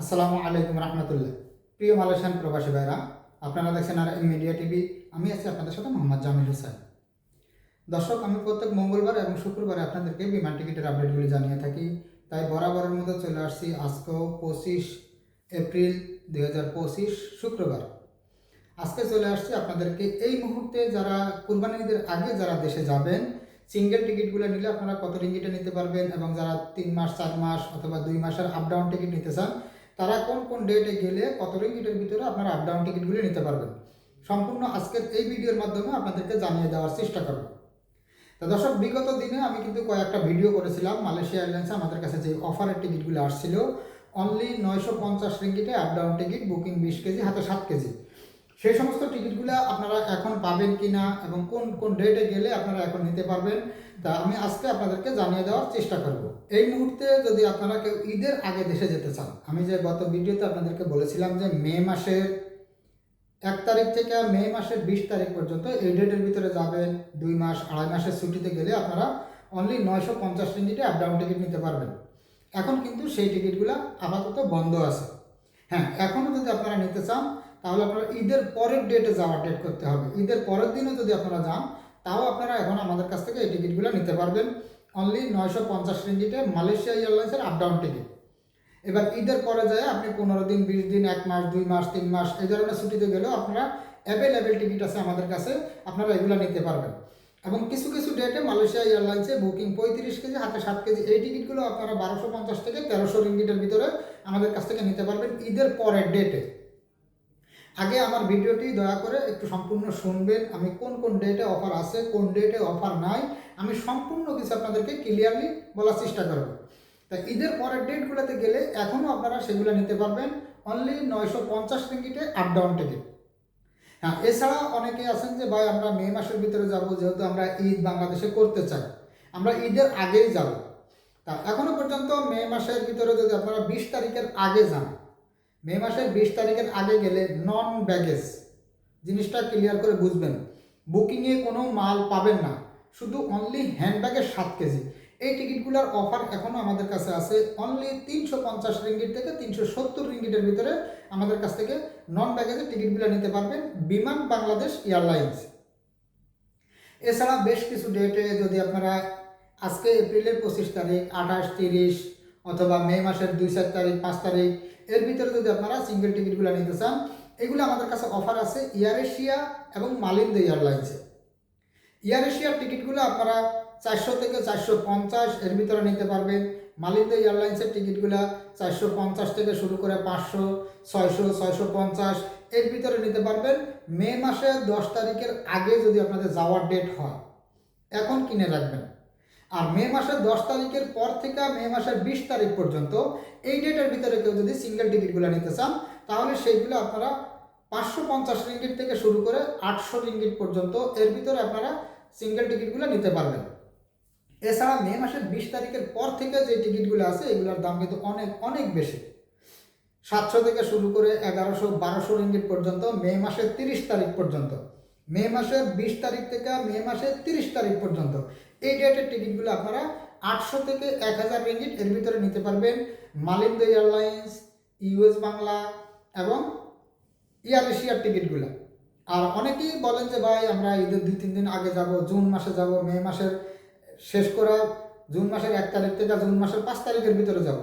আসসালামু আলাইকুম রহমতুল্লাহ। প্রিয় মালয়েশিয়ান প্রবাসী ভাইরা, আপনারা দেখছেন আর এম মিডিয়া টিভি। আমি আছি আপনাদের সাথে মোহাম্মদ জামিল হোসেন। দর্শক, আমি প্রত্যেক মঙ্গলবার এবং শুক্রবারে আপনাদেরকে বিমান টিকিটের আপডেটগুলি জানিয়ে থাকি। তাই বরাবরের মতো চলে আসছি আজকেও পঁচিশ এপ্রিল দুই হাজার পঁচিশ শুক্রবার। আজকে চলে আসছি আপনাদেরকে এই মুহূর্তে যারা কুরবানি ঈদের আগে যারা দেশে যাবেন, সিঙ্গেল টিকিটগুলো নিলে আপনারা কত টিকিটে নিতে পারবেন এবং যারা তিন মাস, চার মাস অথবা দুই মাসের আপ ডাউন টিকিট নিতে চান তারা কোন কোন ডেটে গেলে কত টিকিটের ভিতরে আপনারা আপডাউন টিকিটগুলি নিতে পারবেন। সম্পূর্ণ আজকের এই ভিডিওর মাধ্যমে আপনাদেরকে জানিয়ে দেওয়ার চেষ্টা করব। তো দর্শক, বিগত দিনে আমি কিন্তু কয়েকটা ভিডিও করেছিলাম। মালয়েশিয়া এয়ারলাইন্সে আমাদের কাছে যে অফারের টিকিটগুলি আসছিল অনলি নয়শো পঞ্চাশ রিঙ্গিটে আপডাউন টিকিট বুকিং বিশ কেজি, হাতে সাত কেজি। সেই সমস্ত টিকিটগুলো আপনারা এখন পাবেন কি না এবং কোন কোন ডেটে গেলে আপনারা এখন নিতে পারবেন, তা আমি আজকে আপনাদেরকে জানিয়ে দেওয়ার চেষ্টা করব। এই মুহূর্তে যদি আপনারা কেউ ঈদের আগে দেশে যেতে চান, আমি যে গত ভিডিওতে আপনাদেরকে বলেছিলাম যে মে মাসের এক তারিখ থেকে মে মাসের বিশ তারিখ পর্যন্ত এই ডেটের ভিতরে যাবেন, দুই মাস, আড়াই মাসের ছুটিতে গেলে আপনারা অনলি নয়শো পঞ্চাশ টিকিটে আপ ডাউন টিকিট নিতে পারবেন। এখন কিন্তু সেই টিকিটগুলো আপাতত বন্ধ আছে। হ্যাঁ এখনও যদি আপনারা নিতে চান তাহলে আপনারা ঈদের পরের ডেটে যাওয়ার ডেট করতে হবে। ঈদের পরের দিনও যদি আপনারা যান, তাও আপনারা এখন আমাদের কাছ থেকে এই টিকিটগুলো নিতে পারবেন। অনলি নয়শো পঞ্চাশ রিঙ্গিটে মালয়েশিয়া এয়ারলাইন্সের আপ ডাউন টিকিট এবার ঈদের পরে যায়, আপনি পনেরো দিন, বিশ দিন, এক মাস, দুই মাস, তিন মাস, এই ধরনের ছুটিতে গেলেও আপনারা অ্যাভেলেবেল টিকিট আছে আমাদের কাছে, আপনারা এগুলো নিতে পারবেন। এবং কিছু কিছু ডেটে মালয়েশিয়া এয়ারলাইন্সে বুকিং পঁয়ত্রিশ কেজি, হাতে সাত কেজি, এই টিকিটগুলো আপনারা বারোশো পঞ্চাশ থেকে তেরোশো রিঙ্গিটের ভিতরে আমাদের কাছ থেকে নিতে পারবেন ঈদের পরের ডেটে আগে আমার ভিডিওটি দয়া করে একটু সম্পূর্ণ শুনবেন। আমি কোন কোন ডেটে অফার আছে, কোন ডেটে অফার নাই, আমি সম্পূর্ণ কিছু আপনাদেরকে ক্লিয়ারলি বলার চেষ্টা করব। তা ঈদের পরের ডেটগুলোতে গেলে এখনও আপনারা সেগুলো নিতে পারবেন। অনলি নয়শো পঞ্চাশ টিকিটে আপ ডাউন টিকিট হ্যাঁ এছাড়া অনেকে আছেন যে, ভাই, আমরা মে মাসের ভিতরে যাব, যেহেতু আমরা ঈদ বাংলাদেশে করতে চাই। আমরা ঈদের আগেই যাব। তা এখনও পর্যন্ত মে মাসের ভিতরে যদি আপনারা বিশ তারিখের আগে যান মে মাসের বিশ তারিখের আগে গেলে নন ব্যাগেজ জিনিসটা ক্লিয়ার করে বুঝবেন। বুকিংয়ে কোনো মাল পাবেন না। শুধু অনলি হ্যান্ডব্যাগের সাত কেজি। এই টিকিটগুলোর অফার এখনও আমাদের কাছে আছে অনলি তিনশো পঞ্চাশ রিঙ্গিট থেকে তিনশো সত্তর রিঙ্গিটের ভিতরে আমাদের কাছ থেকে নন ব্যাগেজের টিকিটগুলো নিতে পারবেন বিমান বাংলাদেশ এয়ারলাইন্স। এছাড়া বেশ কিছু ডেটে যদি আপনারা আজকে এপ্রিলের পঁচিশ তারিখ, আঠাশ, তিরিশ অথবা মে মাসের দুই চার তারিখ, পাঁচ তারিখ, এর ভিতরে যদি আপনারা সিঙ্গেল টিকিটগুলো নিতে চান, এগুলো আমাদের কাছে অফার আছে এয়ার এশিয়া এবং মালিন্দ এয়ারলাইন্সে এয়ার এশিয়ার টিকিটগুলো আপনারা চারশো থেকে চারশো পঞ্চাশ এর ভিতরে নিতে পারবেন। মালিন্দ এয়ারলাইন্সের টিকিটগুলো চারশো পঞ্চাশ থেকে শুরু করে পাঁচশো, ছয়শো ছয়শো পঞ্চাশ এর ভিতরে নিতে পারবেন। মে মাসের দশ তারিখের আগে যদি আপনাদের যাওয়ার ডেট হয়, এখন কিনে রাখবেন। আর মে মাসের দশ তারিখের পর থেকে মে মাসের বিশ তারিখ পর্যন্ত এই ডেটের ভিতরে কেউ যদি সিঙ্গেল টিকিটগুলো নিতে চান, তাহলে সেইগুলো আপনারা পাঁচশো পঞ্চাশ রিঙ্গিট থেকে শুরু করে আটশো রিঙ্গিট পর্যন্ত এর ভিতরে আপনারা সিঙ্গেল টিকিটগুলো নিতে পারবেন। এছাড়া মে মাসের বিশ তারিখের পর থেকে যে টিকিটগুলো আছে, এগুলোর দাম কিন্তু অনেক অনেক বেশি। সাতশো থেকে শুরু করে এগারোশো, বারোশো রিঙ্গিট পর্যন্ত মে মাসের তিরিশ তারিখ পর্যন্ত। মে মাসের বিশ তারিখ থেকে মে মাসের তিরিশ তারিখ পর্যন্ত। এই ডেটের টিকিটগুলো আপনারা আটশো থেকে এক হাজার রিঙ্গিট এর ভিতরে নিতে পারবেন। মালিন্দ এয়ারলাইন্স, ইউএস বাংলা এবং এয়ার এশিয়ার টিকিটগুলো আর অনেকেই বলেন যে, ভাই, আমরা ঈদের দুই, তিন দিন আগে যাব, জুন মাসে যাব, মে মাসের শেষ করা, জুন মাসের এক তারিখ থেকে জুন মাসের পাঁচ তারিখের ভিতরে যাব।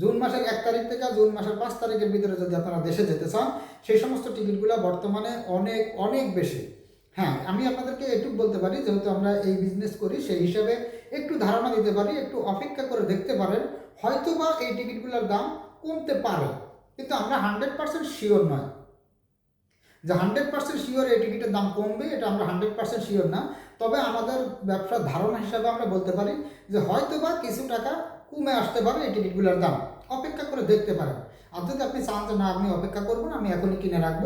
জুন মাসের এক তারিখ থেকে জুন মাসের পাঁচ তারিখের ভিতরে যদি আপনারা দেশে যেতে চান, সেই সমস্ত টিকিটগুলো বর্তমানে অনেক অনেক বেশি। হ্যাঁ আমি আপনাদেরকে এটুকু বলতে পারি, যেহেতু আমরা এই বিজনেস করি, সেই হিসাবে একটু ধারণা দিতে পারি, একটু অপেক্ষা করে দেখতে পারেন, হয়তোবা এই টিকিটগুলোর দাম কমতে পারে। কিন্তু আমরা হান্ড্রেড পার্সেন্ট শিওর নয়। যে হান্ড্রেড পার্সেন্ট শিওর এই টিকিটের দাম কমবে, এটা আমরা হান্ড্রেড পার্সেন্ট শিওর না। তবে আমাদের ব্যবসার ধারণা হিসাবে আমরা বলতে পারি যে হয়তো বা কিছু টাকা কমে আসতে পারে এই টিকিটগুলোর দাম। অপেক্ষা করে দেখতে পারেন। যদি আপনি চান যে, না আপনি অপেক্ষা করবেন আমি এখনই কিনে রাখব।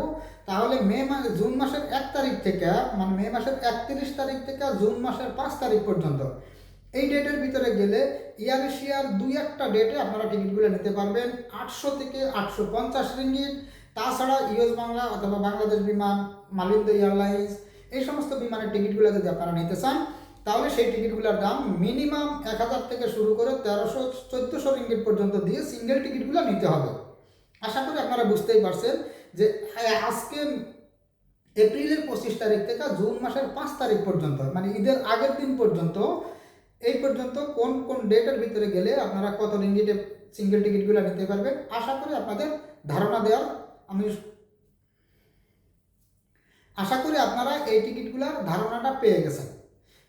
তাহলে মে মাস জুন মাসের এক তারিখ থেকে মানে মে মাসের একত্রিশ তারিখ থেকে জুন মাসের পাঁচ তারিখ পর্যন্ত, এই ডেটের ভিতরে গেলে এয়ার এশিয়ার দুই একটা ডেটে আপনারা টিকিটগুলো নিতে পারবেন, আটশো থেকে আটশো পঞ্চাশ রিঙ্গিট তাছাড়া ইউএস বাংলা অথবা বাংলাদেশ বিমান, মালিন্দ এয়ারলাইন্স, এই সমস্ত বিমানের টিকিটগুলো যদি আপনারা নিতে চান, তাহলে সেই টিকিটগুলোর দাম মিনিমাম এক হাজার থেকে শুরু করে তেরোশো, চোদ্দোশো রিঙ্গিট পর্যন্ত দিয়ে সিঙ্গেল টিকিটগুলো নিতে হবে। আশা করি আপনারা বুঝতেই পারছেন যে আ- আজকে এপ্রিলের পঁচিশ তারিখ থেকে জুন মাসের পাঁচ তারিখ পর্যন্ত মানে ঈদের আগের দিন পর্যন্ত, এই পর্যন্ত কোন কোন ডেটের ভিতরে গেলে আপনারা কত রিঙ্গিটে সিঙ্গেল টিকিটগুলো নিতে পারবেন, আশা করি আপনাদের ধারণা দেওয়ার আমি আশা করি আপনারা এই টিকিটগুলোর ধারণাটা পেয়ে গেছেন।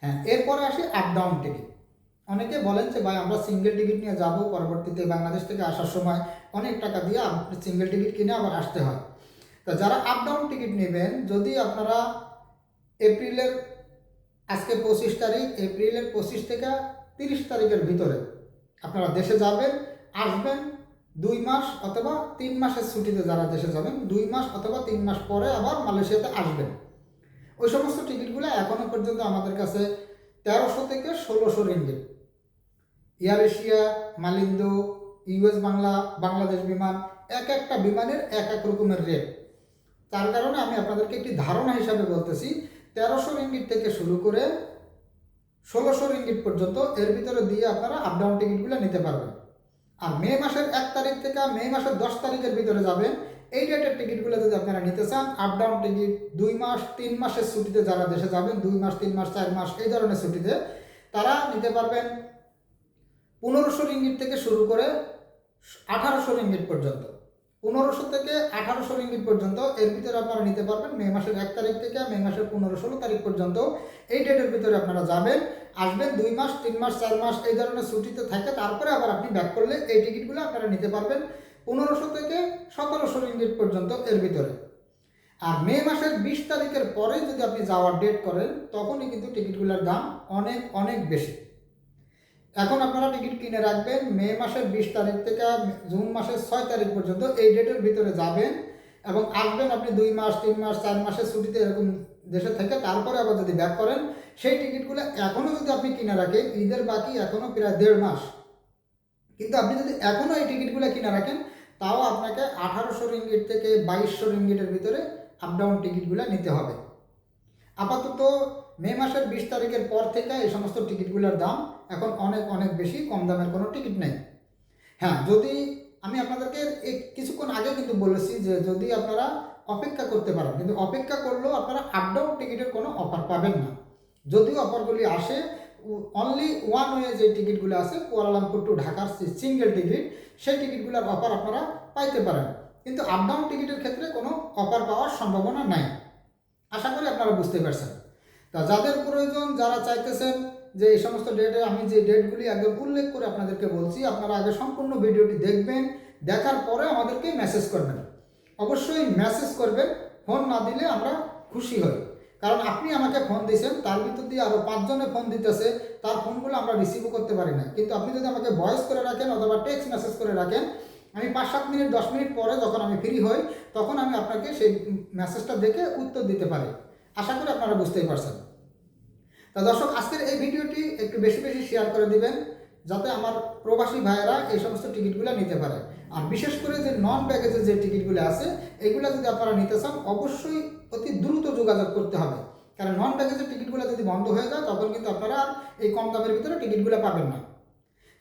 হ্যাঁ এরপরে আসি আপ ডাউন টিকিট অনেকে বলেন যে, ভাই, আমরা সিঙ্গেল টিকিট নিয়ে যাব পরবর্তীতে বাংলাদেশ থেকে আসার সময়। অনেক টাকা দিয়ে আপনি সিঙ্গেল টিকিট কিনে আবার আসতে হয়। তো যারা আপ ডাউন টিকিট নেবেন, যদি আপনারা এপ্রিলের, আজকে পঁচিশ তারিখ, এপ্রিলের পঁচিশ থেকে তিরিশ তারিখের ভিতরে আপনারা দেশে যাবেন, আসবেন দুই মাস অথবা তিন মাসের ছুটিতে যারা দেশে যাবেন, দুই মাস অথবা তিন মাস পরে আবার মালয়েশিয়াতে আসবেন। ওই সমস্ত টিকিটগুলো এখনও পর্যন্ত আমাদের কাছে তেরোশো থেকে ষোলোশো ringgit. Air Asia, Malindo, US Bangla, Bangladesh Biman, এক একটা বিমানের এক এক রকমের রেট তার কারণে আমি আপনাদেরকে একটি ধারণা হিসাবে বলতেছি, তেরোশো রিঙ্গিট থেকে শুরু করে ষোলোশো রিঙ্গিট পর্যন্ত এর ভিতরে দিয়ে আপনারা আপ ডাউন টিকিটগুলো নিতে পারবেন। আর মে মাসের এক তারিখ থেকে মে মাসের দশ তারিখের ভিতরে যাবেন এই ডেটের টিকিটগুলো যদি আপনারা নিতে চান আপ ডাউন টিকিট দুই মাস, তিন মাসের ছুটিতে যারা দেশে যাবেন, দুই মাস, তিন মাস, চার মাস, এই ধরনের ছুটিতে, তারা নিতে পারবেন পনেরোশো রিঙ্গিট থেকে শুরু করে আঠারোশো রিঙ্গিট পর্যন্ত। পনেরোশো থেকে আঠারোশো রিঙ্গিট পর্যন্ত এর ভিতরে আপনারা নিতে পারবেন মে মাসের এক তারিখ থেকে মে মাসের পনেরো ষোলো তারিখ পর্যন্ত। এই ডেটের ভিতরে আপনারা যাবেন, আসবেন দুই মাস, তিন মাস, চার মাস এই ধরনের ছুটিতে থাকে। তারপরে আবার আপনি ব্যাক করলে এই টিকিটগুলো আপনারা নিতে পারবেন পনেরোশো থেকে সতেরোশো রিঙ্গিট পর্যন্ত এর ভিতরে। আর মে মাসের বিশ তারিখের পরে যদি আপনি যাওয়ার ডেট করেন, তখনই কিন্তু টিকিটগুলোর দাম অনেক অনেক বেশি। এখন আপনারা টিকিট কিনে রাখবেন, মে মাসের বিশ তারিখ থেকে জুন মাসের ছয় তারিখ পর্যন্ত এই ডেটের ভিতরে যাবেন এবং আসবেন আপনি দুই মাস, তিন মাস, চার মাসের ছুটিতে এরকম দেশে থেকে তারপরে আবার যদি ব্যাক করেন, সেই টিকিটগুলো এখনও যদি আপনি কিনে রাখেন, ঈদের বাকি এখনও প্রায় দেড় মাস। কিন্তু আপনি যদি এখনও এই টিকিটগুলো কিনে রাখেন, তাও আপনাকে আঠারোশো রিঙ্গিট থেকে বাইশশো রিঙ্গিটের ভিতরে আপ ডাউন টিকিটগুলো নিতে হবে। আপাতত মে মাসের বিশ তারিখের পর থেকে এই সমস্ত টিকিটগুলোর দাম এখন অনেক অনেক বেশি কম দামের কোনো টিকিট নেই। হ্যাঁ যদি আমি আপনাদেরকে কিছুক্ষণ আগে কিন্তু বলেছি যে যদি আপনারা অপেক্ষা করতে পারেন, কিন্তু অপেক্ষা করলেও আপনারা আপডাউন টিকিটের কোনো অফার পাবেন না। যদিও অফারগুলি আসে অনলি ওয়ান ওয়ে যে টিকিটগুলো আছে, কুয়ালালামপুর টু ঢাকার সিঙ্গেল টিকিট সেই টিকিটগুলোর অফার আপনারা পাইতে পারেন। কিন্তু আপডাউন টিকিটের ক্ষেত্রে কোনো অফার পাওয়ার সম্ভাবনা নাই। আশা করি আপনারা বুঝতে পারছেন। তা যাদের প্রয়োজন, যারা চাইতেছেন যে এই সমস্ত ডেটে আমি যে ডেটগুলি একদম উল্লেখ করে আপনাদেরকে বলছি, আপনারা আগে সম্পূর্ণ ভিডিওটি দেখবেন, দেখার পরে আমাদেরকে মেসেজ করবেন। অবশ্যই মেসেজ করবেন ফোন না দিলে আমরা খুশি হই। কারণ আপনি আমাকে ফোন দিয়েছেন, তার ভিতর দিয়ে আরও পাঁচজনে ফোন দিতেছে, তার ফোনগুলো আমরা রিসিভও করতে পারি না। কিন্তু আপনি যদি আমাকে ভয়েস করে রাখেন অথবা টেক্সট মেসেজ করে রাখেন, আমি পাঁচ সাত মিনিট, দশ মিনিট পরে যখন আমি ফ্রি হই, তখন আমি আপনাকে সেই মেসেজটা দেখে উত্তর দিতে পারি। আশা করি আপনারা বুঝতেই পারছেন। দর্শক, আজকের এই ভিডিওটি একটু বেশি বেশি শেয়ার করে দিবেন, যাতে আমার প্রবাসী ভাইয়েরা এই সমস্ত টিকিটগুলো নিতে পারে। আর বিশেষ করে যে নন প্যাকেজের যে টিকিটগুলো আছে, এগুলো যদি আপনারা নিতে চান, অবশ্যই অতি দ্রুত যোগাযোগ করতে হবে। কারণ নন প্যাকেজের টিকিটগুলো যদি বন্ধ হয়ে যায়, তখন কিন্তু আপনারা আর এই কম দামের ভিতরে টিকিটগুলো পাবেন না।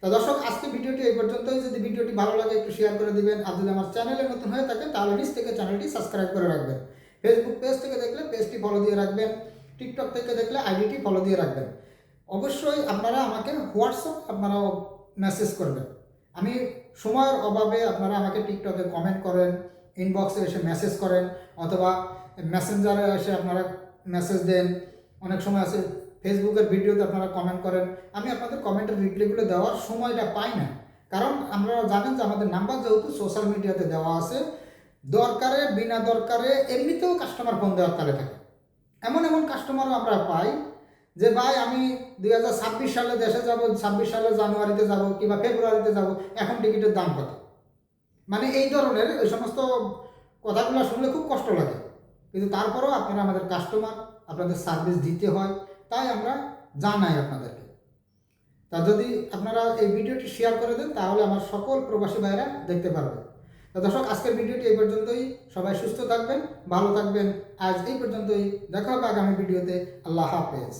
তা দর্শক, আজকে ভিডিওটি এই পর্যন্তই। যদি ভিডিওটি ভালো লাগে, একটু শেয়ার করে দিবেন। আর যদি আমার চ্যানেলে নতুন হয়ে থাকেন, তাহলে নিচ থেকে চ্যানেলটি সাবস্ক্রাইব করে রাখবেন। ফেসবুক পেজ থেকে দেখলে পেজটি ফলো দিয়ে রাখবেন। টিকটক থেকে দেখলে আইডিটি ফলো দিয়ে রাখবেন। অবশ্যই আপনারা আমাকে হোয়াটসঅ্যাপ আপনারা মেসেজ করবেন। আমি সময়ের অভাবে আপনারা আমাকে টিকটকে কমেন্ট করেন ইনবক্সে এসে মেসেজ করেন, অথবা মেসেঞ্জারে এসে আপনারা মেসেজ দেন। অনেক সময় আছে ফেসবুকের ভিডিওতে আপনারা কমেন্ট করেন। আমি আপনাদের কমেন্টের রিপ্লাইগুলো দেওয়ার সময়টা পাই না। কারণ আপনারা জানেন যে আমাদের নাম্বার যেহেতু সোশ্যাল মিডিয়াতে দেওয়া আছে, দরকারে, বিনা দরকারে এমনিতেও কাস্টমার ফোন দেওয়ার তালে থাকে। এমন এমন কাস্টমারও আমরা পাই যে, ভাই, আমি দুই হাজার ছাব্বিশ সালে দেশে যাব, ছাব্বিশ সালে জানুয়ারিতে যাব কিংবা ফেব্রুয়ারিতে যাব, এখন টিকিটের দাম কত? মানে এই ধরনের এই সমস্ত কথাগুলো শুনলে খুব কষ্ট লাগে। কিন্তু তারপরেও আপনারা আমাদের কাস্টমার আপনাদের সার্ভিস দিতে হয়, তাই আমরা জানাই আপনাদেরকে। তা যদি আপনারা এই ভিডিওটি শেয়ার করে দেন, তাহলে আমার সকল প্রবাসী ভাইরা দেখতে পারবে তো দর্শক, আজকের ভিডিওটি এই পর্যন্তই। সবাই সুস্থ থাকবেন, ভালো থাকবেন। আজ এই পর্যন্তই। দেখা হবে আগামী ভিডিওতে। আল্লাহ হাফেজ।